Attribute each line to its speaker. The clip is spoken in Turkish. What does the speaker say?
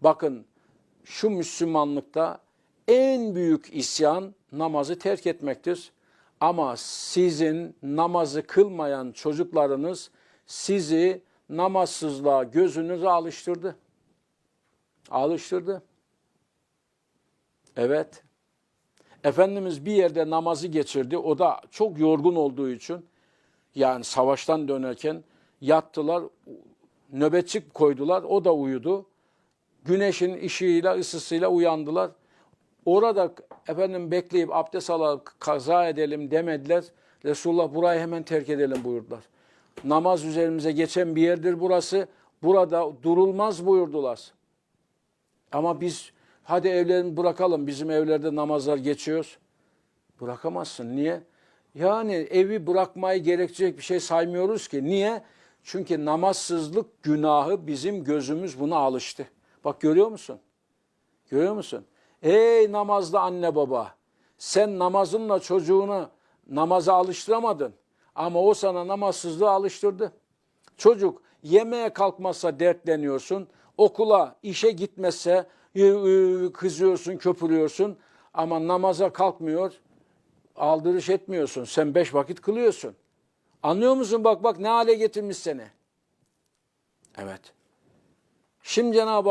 Speaker 1: Bakın şu Müslümanlıkta en büyük isyan namazı terk etmektir. Ama sizin namazı kılmayan çocuklarınız sizi namazsızlığa gözünüzü alıştırdı. Alıştırdı. Evet. Efendimiz bir yerde namazı geçirdi. O da çok yorgun olduğu için yani savaştan dönerken yattılar. Nöbetçi koydular. O da uyudu. Güneşin ışığıyla, ısısıyla uyandılar. Orada efendim bekleyip abdest alıp kaza edelim demediler. Resulullah burayı hemen terk edelim buyurdular. Namaz üzerimize geçen bir yerdir burası. Burada durulmaz buyurdular. Ama biz hadi evlerini bırakalım. Bizim evlerde namazlar geçiyor. Bırakamazsın. Niye? Yani evi bırakmayı gerektirecek bir şey saymıyoruz ki. Niye? Çünkü namazsızlık günahı bizim gözümüz buna alıştı. Bak görüyor musun? Görüyor musun? Ey namazlı anne baba. Sen namazınla çocuğunu namaza alıştıramadın. Ama o sana namazsızlığı alıştırdı. Çocuk yemeğe kalkmazsa dertleniyorsun. Okula, işe gitmezse kızıyorsun, köpürüyorsun. Ama namaza kalkmıyor, aldırış etmiyorsun. Sen beş vakit kılıyorsun. Anlıyor musun? Bak bak ne hale getirmiş seni. Evet. Şimdi Cenab-ı